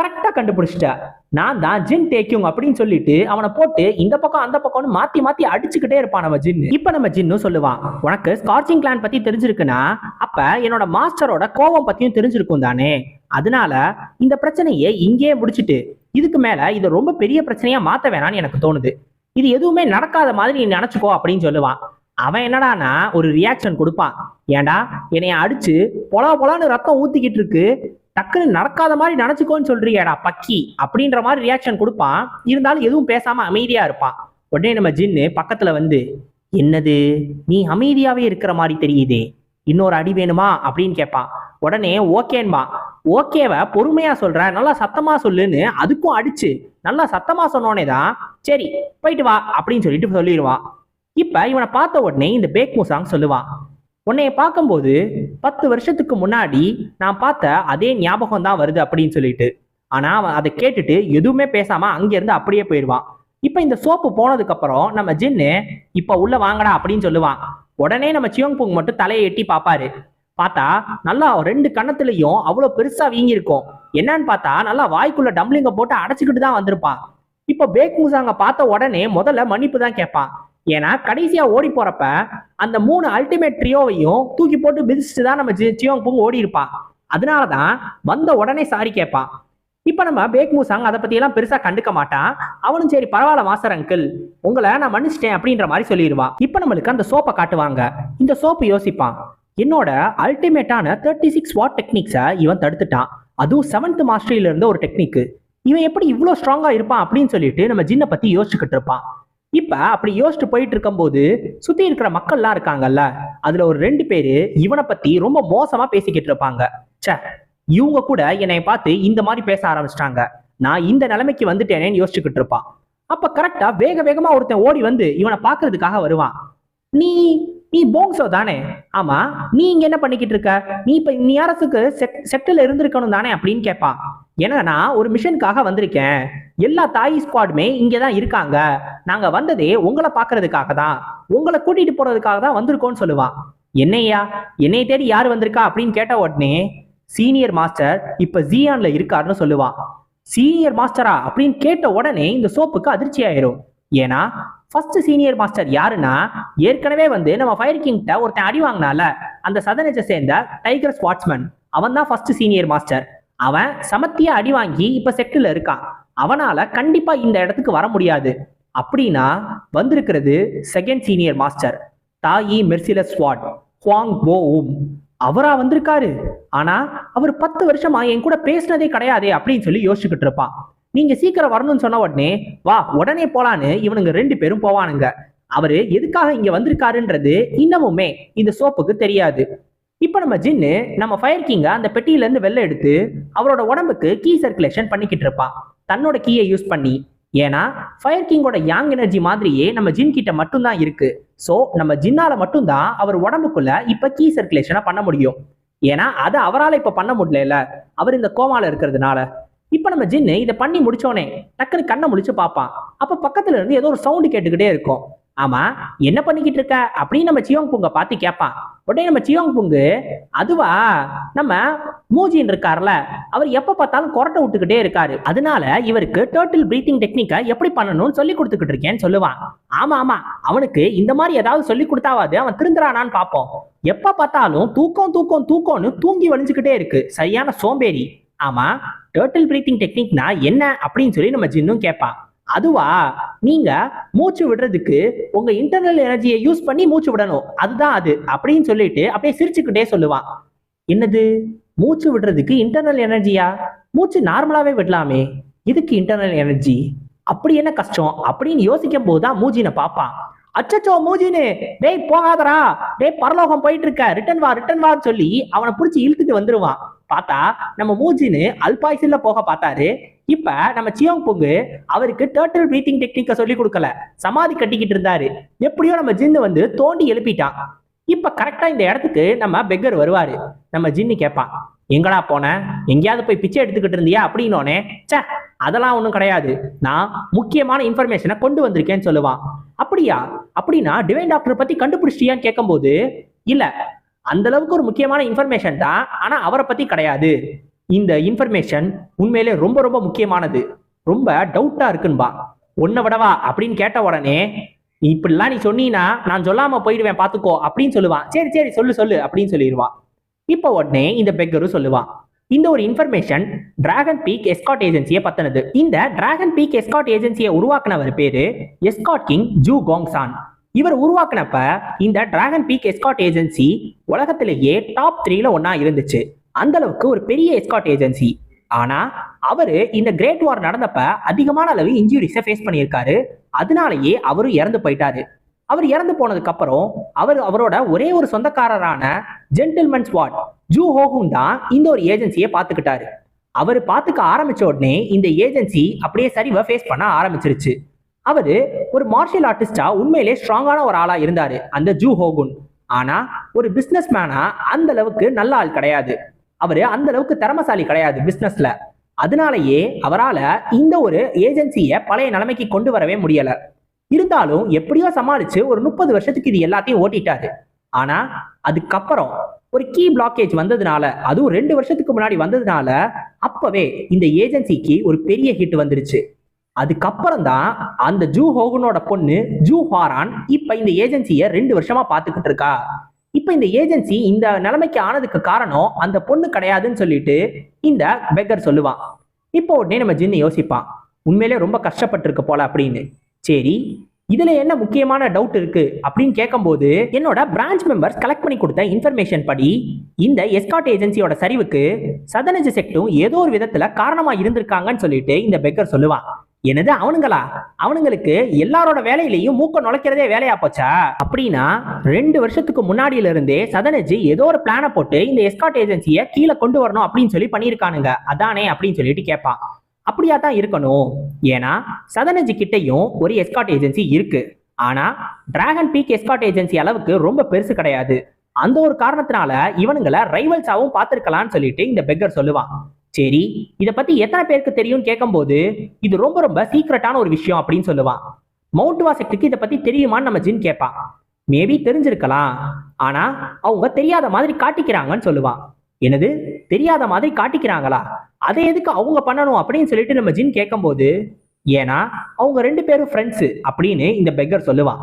கரெக்டாக கண்டுபிடிச்சிட்ட. நான் தான் ஜின் டேக்கியூங் அப்படின்னு சொல்லிட்டு அவனை போட்டு இந்த பக்கம் அந்த பக்கம்னு மாத்தி மாத்தி அடிச்சுக்கிட்டே இருப்பான் நம்ம ஜின் இப்ப நம்ம ஜின்னும் சொல்லுவான் உனக்கு ஸ்கார்ச்சிங் கிளான் பத்தி தெரிஞ்சிருக்குன்னா அப்ப என்னோட மாஸ்டரோட கோவம் பத்தியும் தெரிஞ்சிருக்கும் தானே. அதனால இந்த பிரச்சனையை இங்கேயே முடிச்சிட்டு இதுக்கு மேல இதை ரொம்ப பெரிய பிரச்சனையா மாத்த வேணாம்னு எனக்கு தோணுது. இது எதுவுமே நடக்காத மாதிரி நீ நினைச்சுக்கோ அப்படின்னு சொல்லுவான். அவன் என்னடானா ஒரு ரியாக்ஷன் கொடுப்பான். ஏன்டா என்னைய அடிச்சு பொலா பொலான்னு ரத்தம் ஊத்திக்கிட்டு இருக்கு. டக்குன்னு நடக்காத மாதிரி நினைச்சுக்கோன்னு சொல்றியாடா பக்கி அப்படின்ற மாதிரி ரியாக்ஷன் கொடுப்பான். இருந்தாலும் எதுவும் பேசாம அமைதியா இருப்பான். உடனே நம்ம ஜின்னு பக்கத்துல வந்து என்னது? நீ அமைதியாவே இருக்கிற மாதிரி தெரியுதே. இன்னொரு அடி வேணுமா? அப்படின்னு கேட்பான். உடனே ஓகேன்பா ஓகேவை பொறுமையா சொல்ற. நல்லா சத்தமா சொல்லுன்னு அதுக்கும் அடிச்சு நல்லா சத்தமா சொன்னோனே தான் சரி போயிட்டு வா அப்படின்னு சொல்லிட்டு சொல்லிடுவான். இப்ப இவனை பார்த்த உடனே இந்த பேக் மூசாங் சொல்லுவான். உன்னைய பார்க்கும்போது பத்து வருஷத்துக்கு முன்னாடி நான் பார்த்த அதே ஞாபகம் தான் வருது அப்படின்னு சொல்லிட்டு. ஆனா அவன் அதை கேட்டுட்டு எதுவுமே பேசாம அங்கிருந்து அப்படியே போயிடுவான். இப்ப இந்த சோப்பு போனதுக்கு அப்புறம் நம்ம ஜின்னு இப்ப உள்ள வாங்கடா அப்படின்னு சொல்லுவான். உடனே நம்ம சிவங் புங் மட்டும் தலையை எட்டி பார்ப்பாரு. பார்த்தா நல்லா ரெண்டு கண்ணத்துலயும் அவ்வளவு பெருசா வீங்கி இருக்கும் என்னன்னு பார்த்தா நல்லா வாய்க்குள்ள டம்ளிங்க போட்டு அடைச்சிக்கிட்டு தான் வந்திருப்பான். இப்ப பேக் முசாங்க பார்த்த உடனே முதல்ல மன்னிப்பு தான் கேட்பான். ஏன்னா கடைசியா ஓடி போறப்ப அந்த மூணு அல்டிமேட் ட்ரியோவையும் தூக்கி போட்டு மிதிச்சுட்டு தான் நம்ம சியோங் புங் ஓடி இருப்பான் அதனாலதான் வந்த உடனே சாரி கேட்பான் இப்ப நம்ம பேக் மூசாங் அதை பத்தி எல்லாம் பெருசா கண்டுக்க மாட்டான் அவனும் சரி பரவாயில்ல மாஸ்டர் அங்கிள். உங்களை நான் மன்னிச்சிட்டேன் அப்படின்ற மாதிரி சொல்லிடுவான் இப்ப நம்மளுக்கு அந்த சோப்பை காட்டுவாங்க. இந்த சோப்பு யோசிப்பான். என்னோட அல்டிமேட்டான தேர்ட்டி சிக்ஸ் வாட் டெக்னிக்ஸை இவன் தடுத்துட்டான். அதுவும் செவன்த் மாஸ்டரியில இருந்த ஒரு டெக்னிக் இவன் எப்படி இவ்வளோ ஸ்ட்ராங்கா இருப்பான் அப்படின்னு சொல்லிட்டு நம்ம ஜின்னை பத்தி யோசிச்சுக்கிட்டு இருப்பான். இப்ப அப்படி யோசிச்சுட்டு போயிட்டு இருக்கும்போது சுத்தி இருக்கிற மக்கள்லாம் இருக்காங்கல்ல அதுல ஒரு ரெண்டு பேரு இவனை பத்தி ரொம்ப மோசமா பேசிக்கிட்டு இருப்பாங்க. ச்சே இவங்க கூட என்னை பார்த்து இந்த மாதிரி பேச ஆரம்பிச்சிட்டாங்க. நான் இந்த நிலைமைக்கு வந்துட்டேனேன்னு யோசிச்சுக்கிட்டு இருப்பான். அப்ப கரெக்டா வேக வேகமா ஒருத்தன் ஓடி வந்து இவனை பாக்குறதுக்காக வருவான். நீ நீ போங்ஸோ தானே. ஆமா நீ இங்க என்ன பண்ணிக்கிட்டு இருக்க? நீ இப்ப நீ அரசுக்கு செட்டில் இருந்திருக்கணும் தானே அப்படின்னு கேட்பான். ஏன்னா நான் ஒரு மிஷனுக்காக வந்திருக்கேன். எல்லா தாய் ஸ்குவாடுமே இங்கே தான் இருக்காங்க. நாங்கள் வந்ததே உங்களை பார்க்கறதுக்காக தான். உங்களை கூட்டிட்டு போறதுக்காக தான் வந்திருக்கோம்னு சொல்லுவான் என்னையா? என்னை தேடி யார் வந்திருக்கா அப்படின்னு கேட்ட உடனே சீனியர் மாஸ்டர் இப்போ ஜியான்ல இருக்காருன்னு சொல்லுவான் சீனியர் மாஸ்டரா அப்படின்னு கேட்ட உடனே இந்த சோப்புக்கு அதிர்ச்சி ஆயிரும். ஏன்னா ஃபர்ஸ்ட் சீனியர் மாஸ்டர் யாருன்னா ஏற்கனவே வந்து நம்ம ஃபயர் கிங்கிட்ட ஒருத்தன் அடி வாங்கினால அந்த சதனேஜை சேர்ந்த டைகர் ஸ்வாட்ஸ்மேன் அவன் தான் ஃபர்ஸ்ட் சீனியர் மாஸ்டர் அவன் சமத்தியா அடி வாங்கி இப்ப செட்டில் இருக்கான் அவனால கண்டிப்பா இந்த இடத்துக்கு வர முடியாது. அப்படின்னா வந்திருக்கிறது செகண்ட் சீனியர் மாஸ்டர் தாயி மெர்சிலஸ் ஸ்வாட் ஹுவாங் போ உம் அவரா வந்திருக்காரு. ஆனா அவர் பத்து வருஷமா என் கூட பேசினதே கிடையாதே அப்படின்னு சொல்லி யோசிச்சுக்கிட்டு இருப்பான். நீங்க சீக்கிரம் வரணும்னு சொன்ன உடனே வா உடனே போலான்னு இவனுங்க ரெண்டு பேரும் போவானுங்க. அவரு எதுக்காக இங்க வந்திருக்காருன்றது இன்னமுமே இந்த சோப்புக்கு தெரியாது. இப்போ நம்ம ஜின்னு நம்ம ஃபயர் கிங்கை அந்த பெட்டியில இருந்து வெளில எடுத்து அவரோட உடம்புக்கு கீ சர்க்குலேஷன் பண்ணிக்கிட்டு இருப்பான் தன்னோட கீயை யூஸ் பண்ணி. ஏன்னா ஃபயர் கிங்கோட யாங் எனர்ஜி மாதிரியே நம்ம ஜின் கிட்ட மட்டும்தான் இருக்கு. ஸோ நம்ம ஜின்னால மட்டும்தான் அவர் உடம்புக்குள்ள இப்போ கீ சர்க்குலேஷனை பண்ண முடியும். ஏன்னா அதை அவரால் இப்போ பண்ண முடியல அவர் இந்த கோமால இருக்கிறதுனால. இப்போ நம்ம ஜின்னு இதை பண்ணி முடிச்சோனே டக்குன்னு கண்ணை முடிச்சு பார்ப்பான் அப்போ பக்கத்துல இருந்து ஏதோ ஒரு சவுண்டு கேட்டுக்கிட்டே இருக்கும். ஆமா என்ன பண்ணிக்கிட்டு இருக்க? அப்படின்னு நம்ம சியோங் பூங்க பார்த்து கேட்பான் உடனே நம்ம சியோங் புங்கு அதுவா நம்ம மூஜின் இருக்கார்ல அவர் எப்ப பார்த்தாலும் கொரட்டை விட்டுக்கிட்டே இருக்காரு. அதனால இவருக்கு டோட்டல் பிரீத்திங் டெக்னிக்கை எப்படி பண்ணணும்னு சொல்லி கொடுத்துக்கிட்டு இருக்கேன்னு சொல்லுவான். ஆமா ஆமா அவனுக்கு இந்த மாதிரி ஏதாவது சொல்லி கொடுத்தாவது அவன் திருந்துறானான்னு பார்ப்போம். எப்ப பார்த்தாலும் தூக்கம் தூக்கம் தூக்கம்னு தூங்கி வலிஞ்சுக்கிட்டே இருக்கு. சரியான சோம்பேறி. ஆமா டேர்ட்டில் பிரீத்திங் டெக்னிக்னா என்ன அப்படின்னு சொல்லி நம்ம ஜின்னும் கேட்பான். அதுவா நீங்க மூச்சு விடுறதுக்கு உங்க இன்டர்னல் எனர்ஜியை யூஸ் பண்ணி மூச்சு விடணும். அதுதான் அது. அப்படின்னு சொல்லிட்டு அப்படியே சிரிச்சுக்கிட்டே சொல்லுவான். என்னது? மூச்சு விடுறதுக்கு இன்டர்னல் எனர்ஜியா மூச்சு நார்மலாவே விடலாமே. இதுக்கு இன்டர்னல் எனர்ஜி அப்படி என்ன கஷ்டம்? அப்படின்னு யோசிக்கும் போதுதான் மூஜினை பார்ப்பான். அச்சச்சோ மூஜினு டேய் போகாதடா. டேய் பரலோகம் போயிட்டு இருக்க ரிட்டன் வா ரிட்டன் வான்னு சொல்லி அவனை பிடிச்சி இழுத்துட்டு வந்துருவான். பார்த்தா நம்ம மூஜின்னு அல்பாய்சில்ல போக பார்த்தாரு. இப்ப நம்ம சியோங் பொங்கு அவருக்கு டேர்ட்டில் பிரீத்திங் டெக்னிக்கை சொல்லி கொடுக்கல. சமாதி கட்டிக்கிட்டு இருந்தாரு. எப்படியோ நம்ம ஜின்னு வந்து தோண்டி எழுப்பிட்டான். இப்ப கரெக்டா இந்த இடத்துக்கு நம்ம பெக்கர் வருவாரு. நம்ம ஜின்னு கேட்பான் எங்கடா போன? எங்கேயாவது போய் பிச்சை எடுத்துக்கிட்டு இருந்தியா? அப்படின்னோனே ச்சே அதெல்லாம் ஒன்றும் கிடையாது. நான் முக்கியமான இன்ஃபர்மேஷனை கொண்டு வந்திருக்கேன்னு சொல்லுவான். அப்படியா? அப்படின்னா டிவைன் டாக்டர் பத்தி கண்டுபிடிச்சிட்டியான்னு கேட்கும்போது இல்ல அந்த அளவுக்கு ஒரு முக்கியமான இன்ஃபர்மேஷன் தான். ஆனா அவரை பத்தி கிடையாது. இந்த இன்ஃபர்மேஷன் உண்மையிலே ரொம்ப ரொம்ப முக்கியமானது. ரொம்ப டவுட்டா இருக்குன்பா. உன்னை விடவா அப்படின்னு கேட்ட உடனே இப்படிலாம் நீ சொன்னீங்கன்னா நான் சொல்லாம போயிடுவேன் பாத்துக்கோ அப்படின்னு சொல்லுவான். சரி சரி சொல்லு சொல்லு அப்படின்னு சொல்லிடுவான். இப்போ உடனே இந்த பெக்கரும் சொல்லுவான். இந்த ஒரு இன்ஃபர்மேஷன் டிராகன் பீக் எஸ்காட் ஏஜென்சியை பத்தினது. இந்த டிராகன் பீக் எஸ்காட் ஏஜென்சியை உருவாக்குனவர் பேரு எஸ்காட் கிங் ஜூ கோங்சான் இவர் உருவாக்குனப்ப இந்த டிராகன் பீக் எஸ்காட் ஏஜென்சி உலகத்திலேயே டாப் த்ரீல ஒன்னா இருந்துச்சு. அந்த அளவுக்கு ஒரு பெரிய எஸ்காட் ஏஜென்சி ஆனா அவரு இந்த கிரேட் வார் நடந்தப்ப அதிகமான அளவு இன்ஜுரிஸை ஃபேஸ் பண்ணியிருக்காரு. அதனாலேயே அவரும் இறந்து போயிட்டாரு. அவர் இறந்து போனதுக்கு அப்புறம் அவர் அவரோட ஒரே ஒரு சொந்தக்காரரான ஜென்டில்மன் ஸ்வாட் ஜூ ஹோகுன் தான் இந்த ஒரு ஏஜென்சியை பார்த்துக்கிட்டாரு. அவர் பார்த்துக்க ஆரம்பிச்ச உடனே இந்த ஏஜென்சி அப்படியே சரிவை ஃபேஸ் பண்ண ஆரம்பிச்சிருச்சு. அவர் ஒரு மார்ஷியல் ஆர்டிஸ்டா உண்மையிலே ஸ்ட்ராங்கான ஒரு ஆளா இருந்தாரு அந்த ஜூ ஹோகுன் ஆனா ஒரு பிஸ்னஸ் மேனா அந்த அளவுக்கு நல்ல ஆள் கிடையாது. அவரு அந்த அளவுக்கு திறமசாலி கிடையாது பிசினஸ்ல அதனாலயே அவரால இந்த ஒரு ஏஜென்சியை பழைய நிலைமைக்கு கொண்டு வரவே முடியல. இருந்தாலும் எப்படியோ சமாளிச்சு ஒரு முப்பது வருஷத்துக்கு இது எல்லாத்தையும் ஓட்டிட்டாரு. ஆனா அதுக்கப்புறம் ஒரு கீ பிளாக்கேஜ் வந்ததுனால அதுவும் ரெண்டு வருஷத்துக்கு முன்னாடி வந்ததுனால அப்பவே இந்த ஏஜென்சிக்கு ஒரு பெரிய ஹிட் வந்துருச்சு. அதுக்கப்புறம் தான் அந்த ஜூ ஹோகனோட பொண்ணு ஜூ ஹாரான் இப்ப இந்த ஏஜென்சியை ரெண்டு வருஷமா பார்த்துக்கிட்டு இருக்கா. இப்போ இந்த ஏஜென்சி இந்த நிலைமைக்கு ஆனதுக்கு காரணம் அந்த பொண்ணு கிடையாதுன்னு சொல்லிட்டு இந்த பெக்கர் சொல்லுவான். இப்போ உடனே நம்ம ஜின்னு யோசிப்பான் உண்மையிலே ரொம்ப கஷ்டப்பட்டிருக்க போல அப்படின்னு. சரி இதுல என்ன முக்கியமான டவுட் இருக்கு அப்படின்னு கேட்கும்போது என்னோட பிரான்ச் மெம்பர்ஸ் கலெக்ட் பண்ணி கொடுத்த இன்ஃபர்மேஷன் படி இந்த எஸ்காட் ஏஜென்சியோட சரிவுக்கு சதனஜ செக்டும் ஏதோ ஒரு விதத்துல காரணமா இருந்திருக்காங்கன்னு சொல்லிட்டு இந்த பெக்கர் சொல்லுவான். என்னது அவனுங்களா? அவனுங்களுக்கு எல்லாரோட வேலையிலையும் மூக்க நுழைக்கிறதே வேலையா போச்சா? அப்படின்னா ரெண்டு வருஷத்துக்கு முன்னாடியில இருந்தே சதனஜி ஏதோ ஒரு பிளானை போட்டு இந்த எஸ்காட் ஏஜென்சியை கீழே கொண்டு வரணும் அப்படின்னு சொல்லி பண்ணியிருக்கானுங்க. அதானே அப்படின்னு சொல்லிட்டு கேட்பான் அப்படியா தான் இருக்கணும். ஏன்னா சதனஜி கிட்டையும் ஒரு எஸ்காட் ஏஜென்சி இருக்கு. ஆனா டிராகன் பீக் எஸ்காட் ஏஜென்சி அளவுக்கு ரொம்ப பெருசு கிடையாது. அந்த ஒரு காரணத்தினால இவனுங்களை ரைவல்ஸாவும் பார்த்திருக்கலாம்னு சொல்லிட்டு இந்த பெக்கர் சொல்லுவான். சரி இதை பத்தி எத்தனை பேருக்கு தெரியும்னு கேட்கும்போது இது ரொம்ப ரொம்ப சீக்ரெட்டான ஒரு விஷயம் அப்படின்னு சொல்லுவான். மவுண்ட் வாசெக்டுக்கு இதை பத்தி தெரியுமான்னு நம்ம ஜின் கேட்பான். மேபி தெரிஞ்சிருக்கலாம். ஆனா அவங்க தெரியாத மாதிரி காட்டிக்கிறாங்கன்னு சொல்லுவான். என்னது? தெரியாத மாதிரி காட்டிக்கிறாங்களா? அதை எதுக்கு அவங்க பண்ணணும் அப்படின்னு சொல்லிட்டு நம்ம ஜின் கேட்கும்போது ஏன்னா அவங்க ரெண்டு பேரும் ஃப்ரெண்ட்ஸு அப்படின்னு இந்த பெக்கர் சொல்லுவான்.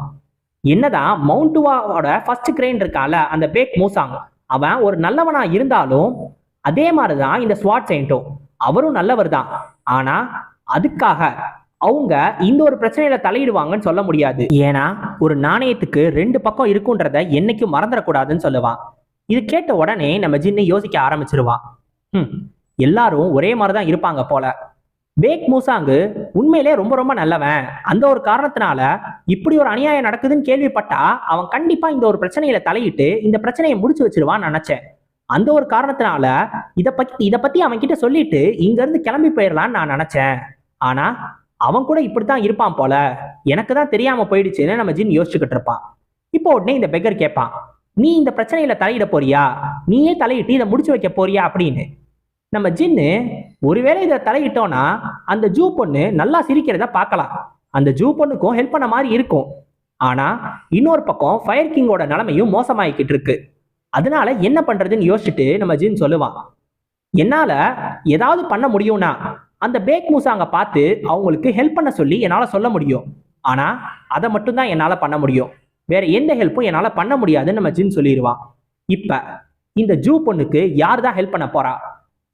என்னதான் மவுண்ட்டுவாவோட ஃபர்ஸ்ட் கிரெயின் இருக்கால அந்த பேக் மூசாங்க. அவன் ஒரு நல்லவனா இருந்தாலும் அதே மாதிரிதான் இந்த ஸ்வாட் செயின்ட்டும் அவரும் நல்லவர் தான். ஆனா அதுக்காக அவங்க இந்த ஒரு பிரச்சனையில தலையிடுவாங்கன்னு சொல்ல முடியாது. ஏன்னா ஒரு நாணயத்துக்கு ரெண்டு பக்கம் இருக்குன்றத என்னைக்கும் மறந்துடக்கூடாதுன்னு சொல்லுவான் இது கேட்ட உடனே நம்ம ஜின்னு யோசிக்க ஆரம்பிச்சிருவான் ஹம், எல்லாரும் ஒரே மாதிரி தான் இருப்பாங்க போல. பேக் மூசாங்கு உண்மையிலே ரொம்ப ரொம்ப நல்லவன். அந்த ஒரு காரணத்தினால இப்படி ஒரு அநியாயம் நடக்குதுன்னு கேள்விப்பட்டா அவன் கண்டிப்பா இந்த ஒரு பிரச்சனையில தலையிட்டு இந்த பிரச்சனையை முடிச்சு வச்சிருவான்னு நினைச்சேன். அந்த ஒரு காரணத்தினால இதை பத்தி இதை பத்தி அவன் கிட்ட சொல்லிட்டு இங்க இருந்து கிளம்பி போயிடலான்னு நான் நினைச்சேன். ஆனா அவன் கூட இப்படித்தான் இருப்பான் போல. எனக்கு தான் தெரியாம போயிடுச்சுன்னு நம்ம ஜின் யோசிச்சுக்கிட்டு இருப்பான். இப்போ உடனே இந்த பெக்கர் கேட்பான் நீ இந்த பிரச்சனையில தலையிட போறியா? நீயே தலையிட்டு இதை முடிச்சு வைக்க போறியா? அப்படின்னு. நம்ம ஜின்னு ஒருவேளை இதை தலையிட்டோம்னா அந்த ஜூ பொண்ணு நல்லா சிரிக்கிறத பார்க்கலாம். அந்த ஜூ பொண்ணுக்கும் ஹெல்ப் பண்ண மாதிரி இருக்கும். ஆனா இன்னொரு பக்கம் ஃபயர் கிங்கோட நிலைமையும் மோசமாயிக்கிட்டு இருக்கு. அதனால என்ன பண்றதுன்னு யோசிச்சுட்டு நம்ம ஜீன் சொல்லுவான். என்னால ஏதாவது பண்ண முடியும்னா அந்த பேக் மூசாங்க பார்த்து அவங்களுக்கு ஹெல்ப் பண்ண சொல்லி என்னால சொல்ல முடியும். ஆனா அதை மட்டும்தான் என்னால பண்ண முடியும். வேற எந்த ஹெல்ப்பும் என்னால பண்ண முடியாதுன்னு நம்ம ஜின் சொல்லிடுவான் இப்ப இந்த ஜூ பொண்ணுக்கு யார் தான் ஹெல்ப் பண்ண போறா?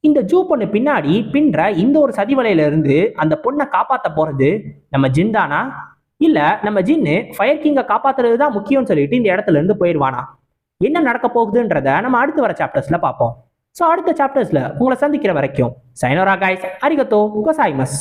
இந்த ஜூ பொண்ணு பின்னாடி பின்ற இந்த ஒரு சதிவலையில இருந்து அந்த பொண்ணை காப்பாத்த போறது நம்ம ஜின் தானா? இல்ல நம்ம ஜின்னு ஃபயர் கிங்கை காப்பாத்துறது தான் முக்கியம்னு சொல்லிட்டு இந்த இடத்துல இருந்து போயிடுவானா என்ன நடக்க போகுதுன்றத நம்ம அடுத்து வர சாப்டர்ஸ்ல பார்ப்போம். ஸோ அடுத்த சாப்டர்ஸ்ல உங்களை சந்திக்கிற வரைக்கும் சைனோரா காய்ஸ் அரிகத்தோ கோசாய்மஸ்